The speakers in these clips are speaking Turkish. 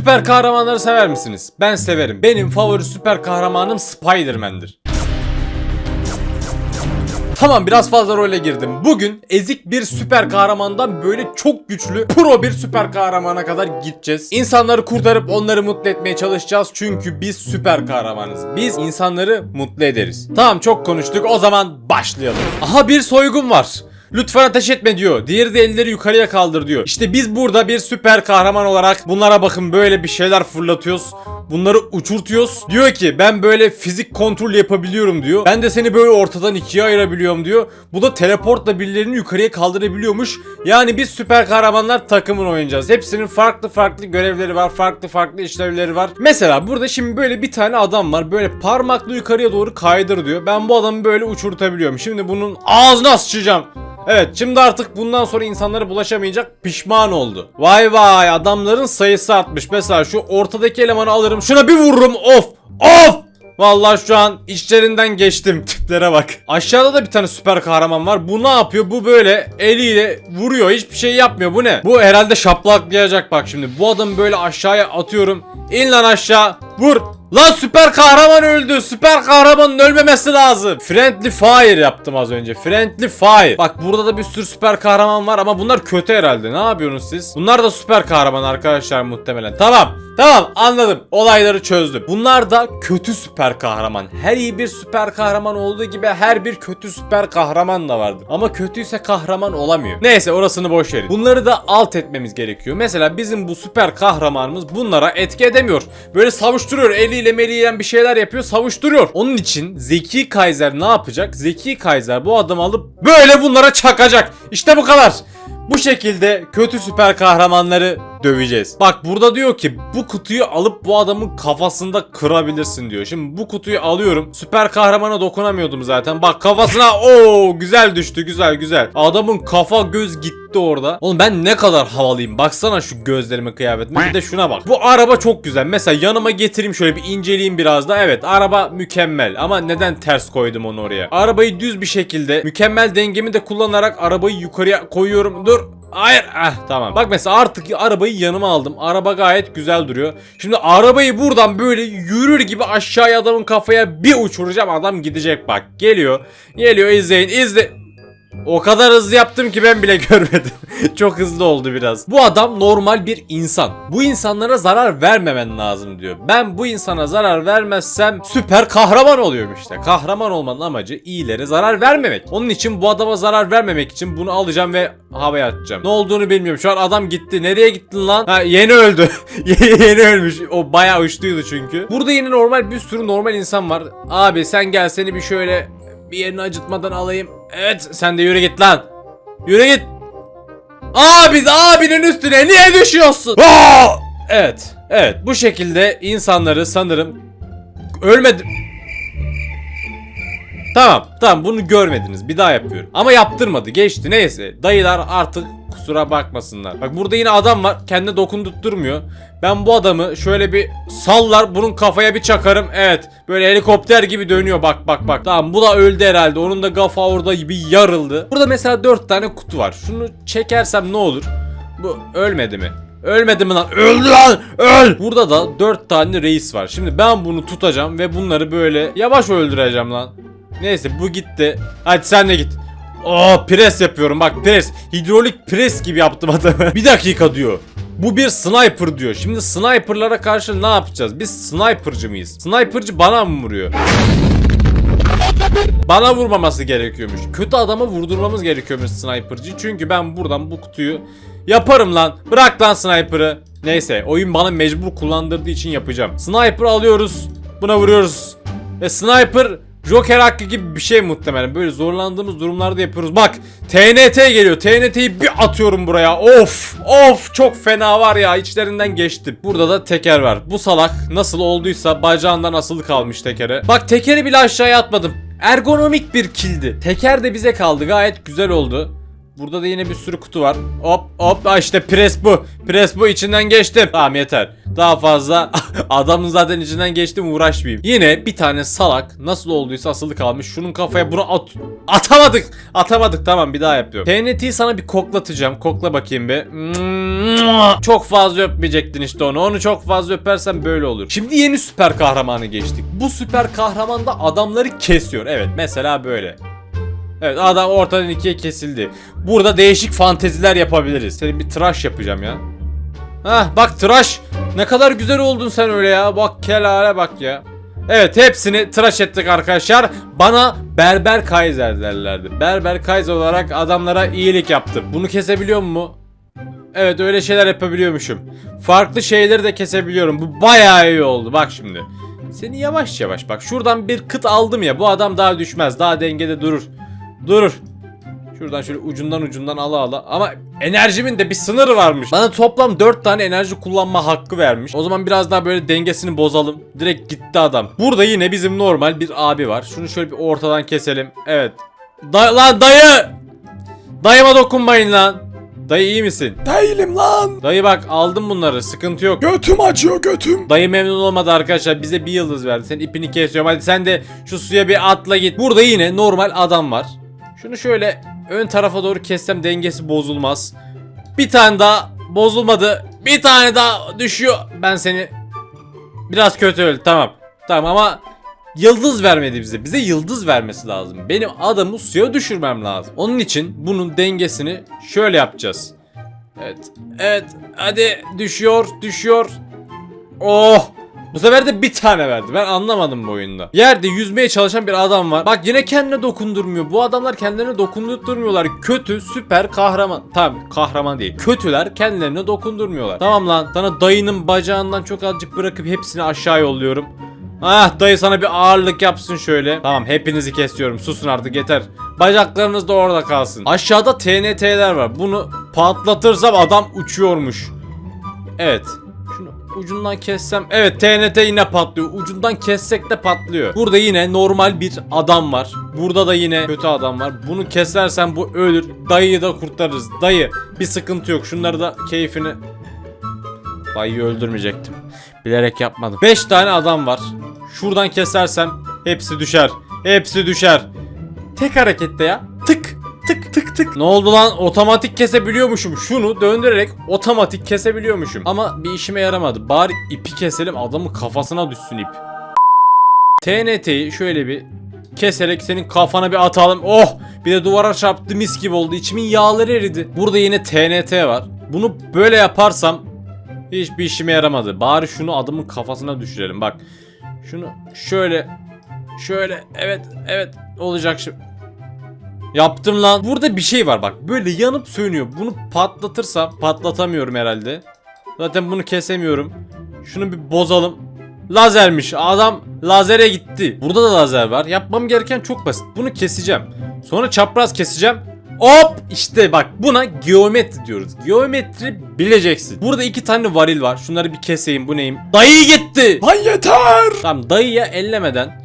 Süper kahramanları sever misiniz? Ben severim. Benim favori süper kahramanım Spider-Man'dir. Tamam biraz fazla role girdim. Bugün ezik bir süper kahramandan böyle çok güçlü pro bir süper kahramana kadar gideceğiz. İnsanları kurtarıp onları mutlu etmeye çalışacağız. Çünkü biz süper kahramanız. Biz insanları mutlu ederiz. Tamam çok konuştuk o zaman başlayalım. Aha bir soygun var. Lütfen ateş etme diyor. Diğeri de elleri yukarıya kaldır diyor. İşte biz burada bir süper kahraman olarak bunlara bakın böyle bir şeyler fırlatıyoruz. Bunları uçurtuyoruz. Diyor ki ben böyle fizik kontrol yapabiliyorum diyor. Ben de seni böyle ortadan ikiye ayırabiliyorum diyor. Bu da teleportla birilerini yukarıya kaldırabiliyormuş. Yani biz süper kahramanlar takımın oynayacağız. Hepsinin farklı farklı görevleri var. Farklı farklı işlevleri var. Mesela burada şimdi böyle bir tane adam var. Böyle parmakla yukarıya doğru kaydır diyor. Ben bu adamı böyle uçurtabiliyorum. Şimdi bunun ağzına sıçacağım. Evet şimdi artık bundan sonra insanlara bulaşamayacak pişman oldu. Vay vay adamların sayısı artmış. Mesela şu ortadaki elemanı alırım şuna bir vururum of of. Vallahi şu an içlerinden geçtim. Tiplere bak. Aşağıda da bir tane süper kahraman var. Bu ne yapıyor? Bu böyle eliyle vuruyor. Hiçbir şey yapmıyor. Bu ne? Bu herhalde şaplaklayacak bak şimdi. Bu adamı böyle aşağıya atıyorum. İn lan aşağı. Vur. Lan süper kahraman öldü. Süper kahramanın ölmemesi lazım. Friendly Fire yaptım az önce. Friendly Fire. Bak burada da bir sürü süper kahraman var ama bunlar kötü herhalde. Ne yapıyorsunuz siz? Bunlar da süper kahraman arkadaşlar muhtemelen. Tamam. Tamam anladım. Olayları çözdüm. Bunlar da kötü süper kahraman. Her iyi bir süper kahraman olduğu gibi her bir kötü süper kahraman da vardır. Ama kötüyse kahraman olamıyor. Neyse orasını boş verin. Bunları da alt etmemiz gerekiyor. Mesela bizim bu süper kahramanımız bunlara etki edemiyor. Böyle savuşturuyor. Eliyle meliyle bir şeyler yapıyor. Savuşturuyor. Onun için Zeki Kaiser ne yapacak? Zeki Kaiser bu adamı alıp böyle bunlara çakacak. İşte bu kadar. Bu şekilde kötü süper kahramanları döveceğiz. Bak burada diyor ki bu kutuyu alıp bu adamın kafasında kırabilirsin diyor. Şimdi bu kutuyu alıyorum. Süper kahramana dokunamıyordum zaten. Bak kafasına o güzel düştü güzel güzel. Adamın kafa göz gitti orada. Oğlum ben ne kadar havalıyım. Baksana şu gözlerime kıyafetime. Bir de şuna bak. Bu araba çok güzel. Mesela yanıma getireyim şöyle bir inceleyeyim biraz da. Evet araba mükemmel. Ama neden ters koydum onu oraya? Arabayı düz bir şekilde mükemmel dengemi de kullanarak arabayı yukarıya koyuyorum. Dur. Hayır. Ah tamam. Bak mesela artık arabayı yanıma aldım. Araba gayet güzel duruyor. Şimdi arabayı buradan böyle yürür gibi aşağıya adamın kafaya bir uçuracağım. Adam gidecek bak. Geliyor. Geliyor izleyin. izle. O kadar hızlı yaptım ki ben bile görmedim. Çok hızlı oldu biraz. Bu adam normal bir insan. Bu insanlara zarar vermemen lazım diyor. Ben bu insana zarar vermezsem süper kahraman oluyorum işte. Kahraman olmanın amacı iyilere zarar vermemek. Onun için bu adama zarar vermemek için bunu alacağım ve havaya atacağım. Ne olduğunu bilmiyorum. Şu an adam gitti. Nereye gittin lan? Ha yeni öldü. yeni ölmüş. O bayağı uçtuydu çünkü. Burada yine normal bir sürü normal insan var. Abi sen gel seni bir şöyle bir yerini acıtmadan alayım. Evet sen de yürü git lan. Yürü git. Abi abinin üstüne niye düşüyorsun? Aa! Evet. Evet bu şekilde insanları sanırım ölmedi. Tamam tamam bunu görmediniz bir daha yapıyorum. Ama yaptırmadı geçti neyse. Dayılar artık kusura bakmasınlar. Bak burada yine adam var kendine dokundurtmuyor. Ben bu adamı şöyle bir sallar bunun kafaya bir çakarım. Evet böyle helikopter gibi dönüyor bak bak bak. Tamam bu da öldü herhalde onun da kafa orada bir yarıldı. Burada mesela 4 tane kutu var. Şunu çekersem ne olur? Bu ölmedi mi? Ölmedi mi lan? Öldü lan! Öl! Burada da 4 tane reis var. Şimdi ben bunu tutacağım ve bunları böyle yavaş öldüreceğim lan. Neyse bu gitti. Hadi sen de git. Oo pres yapıyorum bak pres. Hidrolik pres gibi yaptım adamı. bir dakika diyor. Bu bir sniper diyor. Şimdi sniperlara karşı ne yapacağız? Biz snipercı mıyız? Snipercı bana mı vuruyor? Bana vurmaması gerekiyormuş. Kötü adama vurdurmamız gerekiyormuş sniper'cı. Çünkü ben buradan bu kutuyu yaparım lan. Bırak lan sniper'ı. Neyse oyun bana mecbur kullandırdığı için yapacağım. Sniper alıyoruz. Buna vuruyoruz. Ve sniper Joker hakkı gibi bir şey muhtemelen. Böyle zorlandığımız durumlarda yapıyoruz. Bak TNT geliyor. TNT'yi bir atıyorum buraya. Of of çok fena var ya. içlerinden geçtim. Burada da teker var. Bu salak nasıl olduysa bacağından asılı kalmış tekere. Bak tekeri bile aşağıya atmadım. Ergonomik bir kildi. Teker de bize kaldı. Gayet güzel oldu. Burada da yine bir sürü kutu var. Hop hop işte pres bu. Pres bu içinden geçtim. Tamam yeter. Daha fazla adamın zaten içinden geçtim uğraşmayayım. Yine bir tane salak nasıl olduysa asılı kalmış. Şunun kafaya bunu at atamadık. Atamadık tamam bir daha yapıyorum. TNT'yi sana bir koklatacağım. Kokla bakayım bir. Çok fazla öpmeyecektin işte onu. Onu çok fazla öpersen böyle olur. Şimdi yeni süper kahramanı geçtik. Bu süper kahraman da adamları kesiyor. Evet mesela böyle. Evet adam ortadan ikiye kesildi. Burada değişik fanteziler yapabiliriz. Senin bir tıraş yapacağım ya. Hah bak tıraş. Ne kadar güzel oldun sen öyle ya. Bak kelale bak ya. Evet hepsini tıraş ettik arkadaşlar. Bana Berber Kaiser derlerdi. Berber Kaiser olarak adamlara iyilik yaptım. Bunu kesebiliyor mu? Evet öyle şeyler yapabiliyormuşum. Farklı şeyleri de kesebiliyorum. Bu bayağı iyi oldu. Bak şimdi. Seni yavaş yavaş bak. Şuradan bir kıt aldım ya. Bu adam daha düşmez. Daha dengede durur. Durur. Şuradan şöyle ucundan ucundan ala ala. Ama enerjimin de bir sınırı varmış. Bana toplam 4 tane enerji kullanma hakkı vermiş. O zaman biraz daha böyle dengesini bozalım. Direkt gitti adam. Burada yine bizim normal bir abi var. Şunu şöyle bir ortadan keselim. Evet. Da lan dayı! Dayıma dokunmayın lan. Dayı iyi misin? Değilim lan. Dayı bak aldım bunları sıkıntı yok. Götüm acıyor götüm. Dayı memnun olmadı arkadaşlar bize bir yıldız verdi. Senin ipini kesiyorum hadi sen de şu suya bir atla git. Burada yine normal adam var. Şunu şöyle ön tarafa doğru kessem dengesi bozulmaz. Bir tane daha bozulmadı. Bir tane daha düşüyor. Ben seni biraz kötü öldü tamam. Tamam ama yıldız vermedi bize. Bize yıldız vermesi lazım. Benim adamı suya düşürmem lazım. Onun için bunun dengesini şöyle yapacağız. Evet. Evet. Hadi düşüyor, düşüyor. Oh! Bu sefer de bir tane verdi. Ben anlamadım bu oyunda. Yerde yüzmeye çalışan bir adam var. Bak yine kendine dokundurmuyor. Bu adamlar kendilerine dokundurmuyorlar. Kötü, süper kahraman. Tamam kahraman değil. Kötüler kendilerine dokundurmuyorlar. Tamam lan. Sana dayının bacağından çok azıcık bırakıp hepsini aşağı yolluyorum. Ah dayı sana bir ağırlık yapsın şöyle. Tamam hepinizi kesiyorum. Susun artık yeter. Bacaklarınız da orada kalsın. Aşağıda TNT'ler var. Bunu patlatırsam adam uçuyormuş. Evet. Ucundan kessem. Evet TNT yine patlıyor. Ucundan kessek de patlıyor. Burada yine normal bir adam var. Burada da yine kötü adam var. Bunu kesersen bu ölür. Dayıyı da kurtarırız. Dayı bir sıkıntı yok. Şunları da keyfini Dayıyı öldürmeyecektim. Bilerek yapmadım. 5 tane adam var. Şuradan kesersem hepsi düşer. Hepsi düşer. Tek harekette ya. Tık tık tık tık. Ne oldu lan? Otomatik kesebiliyormuşum. Şunu döndürerek otomatik kesebiliyormuşum. Ama bir işime yaramadı. Bari ipi keselim adamın kafasına düşsün ip. TNT'yi şöyle bir keserek senin kafana bir atalım. Oh! Bir de duvara çarptı mis gibi oldu. İçimin yağları eridi. Burada yine TNT var. Bunu böyle yaparsam hiçbir işime yaramadı. Bari şunu adamın kafasına düşürelim. Bak. Şunu şöyle şöyle evet evet olacak şimdi. Yaptım lan. Burada bir şey var bak. Böyle yanıp sönüyor. Bunu patlatırsam patlatamıyorum herhalde. Zaten bunu kesemiyorum. Şunu bir bozalım. Lazermiş. Adam lazere gitti. Burada da lazer var. Yapmam gereken çok basit. Bunu keseceğim. Sonra çapraz keseceğim. Hop işte bak buna geometri diyoruz. Geometri bileceksin. Burada iki tane varil var. Şunları bir keseyim. Bu neyim? Dayı gitti. Lan yeter. Tamam dayıya ellemeden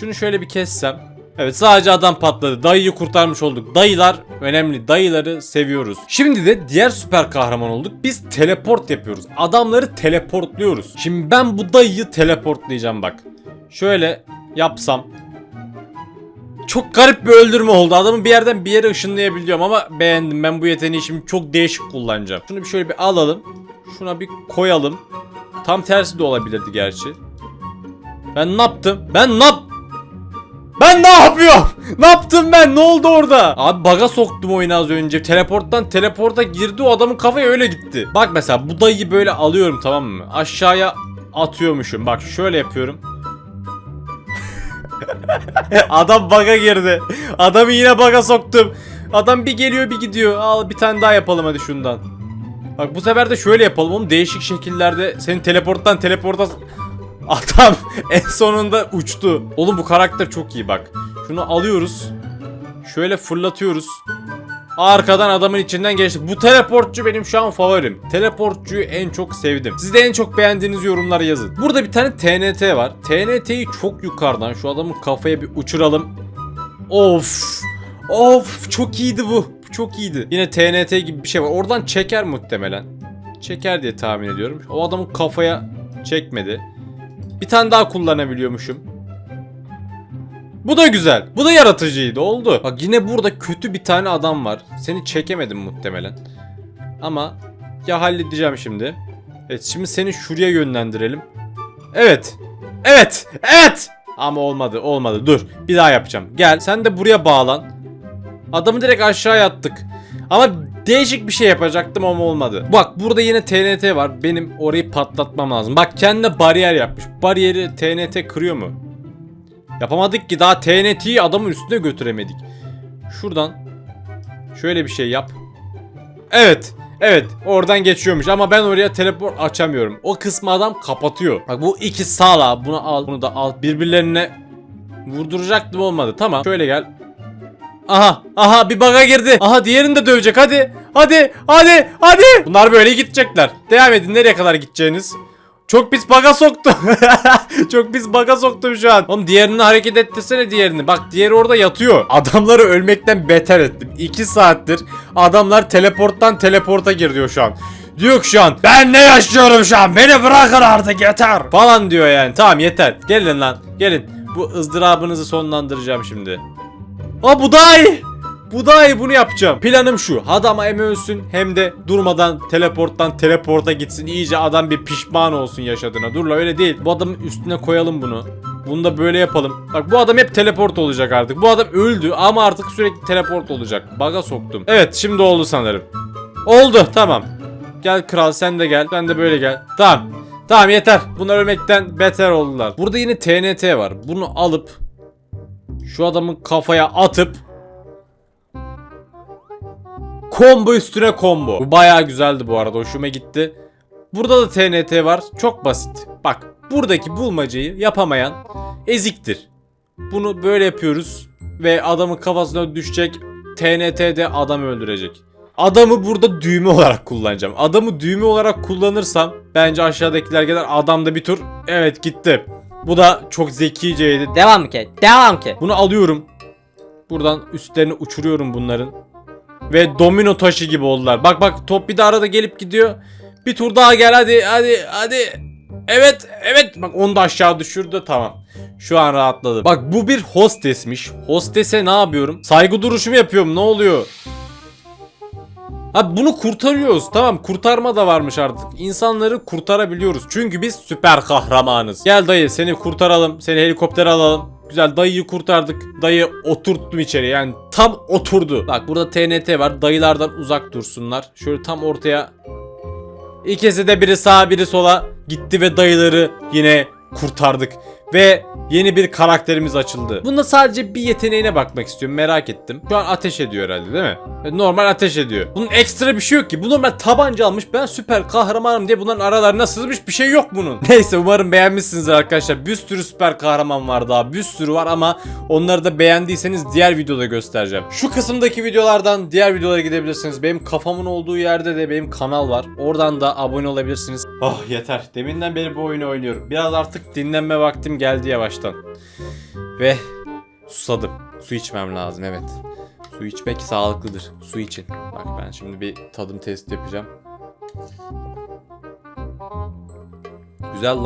şunu şöyle bir kessem. Evet sadece adam patladı. Dayıyı kurtarmış olduk. Dayılar önemli. Dayıları seviyoruz. Şimdi de diğer süper kahraman olduk. Biz teleport yapıyoruz. Adamları teleportluyoruz. Şimdi ben bu dayıyı teleportlayacağım bak. Şöyle yapsam. Çok garip bir öldürme oldu. Adamı bir yerden bir yere ışınlayabiliyorum ama beğendim. Ben bu yeteneği şimdi çok değişik kullanacağım. Şunu bir şöyle bir alalım. Şuna bir koyalım. Tam tersi de olabilirdi gerçi. Ben ne yaptım? Ben ne yap... Ben ne yapıyorum? ne yaptım ben? Ne oldu orada? Abi baga soktum oyunu az önce. Teleporttan teleporta girdi o adamın kafaya öyle gitti. Bak mesela bu dayıyı böyle alıyorum tamam mı? Aşağıya atıyormuşum. Bak şöyle yapıyorum. Adam baga girdi. Adamı yine baga soktum. Adam bir geliyor bir gidiyor. Al bir tane daha yapalım hadi şundan. Bak bu sefer de şöyle yapalım oğlum değişik şekillerde seni teleporttan teleporta Adam en sonunda uçtu. Oğlum bu karakter çok iyi bak. Şunu alıyoruz. Şöyle fırlatıyoruz. Arkadan adamın içinden geçti. Bu teleportçu benim şu an favorim. Teleportçuyu en çok sevdim. Siz de en çok beğendiğiniz yorumlara yazın. Burada bir tane TNT var. TNT'yi çok yukarıdan şu adamın kafaya bir uçuralım. Of. Of çok iyiydi. Bu Çok iyiydi. Yine TNT gibi bir şey var. Oradan çeker muhtemelen. çeker diye tahmin ediyorum. O adamın kafaya çekmedi. Bir tane daha kullanabiliyormuşum. Bu da güzel. Bu da yaratıcıydı. Oldu. Bak yine burada kötü bir tane adam var. Seni çekemedim muhtemelen. Ama ya halledeceğim şimdi. Evet şimdi seni şuraya yönlendirelim. Evet. Evet. Evet. Ama olmadı. Olmadı. Dur. Bir daha yapacağım. Gel. Sen de buraya bağlan. Adamı direkt aşağıya attık. Ama değişik bir şey yapacaktım ama olmadı. Bak burada yine TNT var. Benim orayı patlatmam lazım. Bak kendine bariyer yapmış. Bariyeri TNT kırıyor mu? Yapamadık ki daha TNT'yi adamın üstüne götüremedik. Şuradan şöyle bir şey yap. Evet. Evet oradan geçiyormuş ama ben oraya teleport açamıyorum. O kısmı adam kapatıyor. Bak bu iki sağla bunu al bunu da al. Birbirlerine vurduracaktım olmadı. Tamam şöyle gel. Aha aha bir baga girdi. Aha diğerini de dövecek hadi. Hadi hadi hadi. Bunlar böyle gidecekler. Devam edin nereye kadar gideceğiniz. Çok pis baga soktum. Çok pis baga soktum şu an. Oğlum diğerini hareket ettirsene diğerini. Bak diğeri orada yatıyor. Adamları ölmekten beter ettim. 2 saattir adamlar teleporttan teleporta gir diyor şu an. Diyor ki şu an ben ne yaşıyorum şu an beni bırakın artık yeter falan diyor yani tamam yeter gelin lan gelin bu ızdırabınızı sonlandıracağım şimdi Aa bu daha iyi. Bu daha iyi bunu yapacağım. Planım şu. Adam hem ölsün hem de durmadan teleporttan teleporta gitsin. İyice adam bir pişman olsun yaşadığına. Dur la öyle değil. Bu adamın üstüne koyalım bunu. Bunu da böyle yapalım. Bak bu adam hep teleport olacak artık. Bu adam öldü ama artık sürekli teleport olacak. Baga soktum. Evet şimdi oldu sanırım. Oldu tamam. Gel kral sen de gel. Sen de böyle gel. Tamam. Tamam yeter. Bunlar ölmekten beter oldular. Burada yine TNT var. Bunu alıp şu adamın kafaya atıp Combo üstüne combo. Bu bayağı güzeldi bu arada. Hoşuma gitti. Burada da TNT var. Çok basit. Bak buradaki bulmacayı yapamayan eziktir. Bunu böyle yapıyoruz ve adamın kafasına düşecek. TNT de adamı öldürecek. Adamı burada düğme olarak kullanacağım. Adamı düğme olarak kullanırsam bence aşağıdakiler kadar adam da bir tur. Evet gitti. Bu da çok zekiceydi. Devam ki. Devam ki. Bunu alıyorum. Buradan üstlerini uçuruyorum bunların. Ve domino taşı gibi oldular. Bak bak top bir de arada gelip gidiyor. Bir tur daha gel hadi hadi hadi. Evet evet bak onu da aşağı düşürdü tamam. Şu an rahatladım. Bak bu bir hostesmiş. Hostese ne yapıyorum? Saygı duruşumu yapıyorum ne oluyor? Ha bunu kurtarıyoruz. Tamam kurtarma da varmış artık. İnsanları kurtarabiliyoruz. Çünkü biz süper kahramanız. Gel dayı seni kurtaralım. Seni helikoptere alalım. Güzel dayıyı kurtardık. Dayı oturttum içeri yani tam oturdu. Bak burada TNT var. Dayılardan uzak dursunlar. Şöyle tam ortaya. İkisi de biri sağa biri sola gitti ve dayıları yine kurtardık. Ve yeni bir karakterimiz açıldı. Bunda sadece bir yeteneğine bakmak istiyorum merak ettim. Şu an ateş ediyor herhalde değil mi? Evet, Normal ateş ediyor. Bunun ekstra bir şey yok ki. Bu normal tabanca almış. Ben süper kahramanım diye bunların aralarına sızmış bir şey yok bunun. Neyse umarım beğenmişsinizdir arkadaşlar. Bir sürü süper kahraman var daha. Bir sürü var ama onları da beğendiyseniz diğer videoda göstereceğim. Şu kısımdaki videolardan diğer videolara gidebilirsiniz. Benim kafamın olduğu yerde de benim kanal var. Oradan da abone olabilirsiniz. Oh yeter. Deminden beri bu oyunu oynuyorum. Biraz artık dinlenme vaktim geldi yavaştan. Ve susadım. Su içmem lazım evet. Su içmek sağlıklıdır. Su için. Bak ben şimdi bir tadım testi yapacağım. Güzel lan.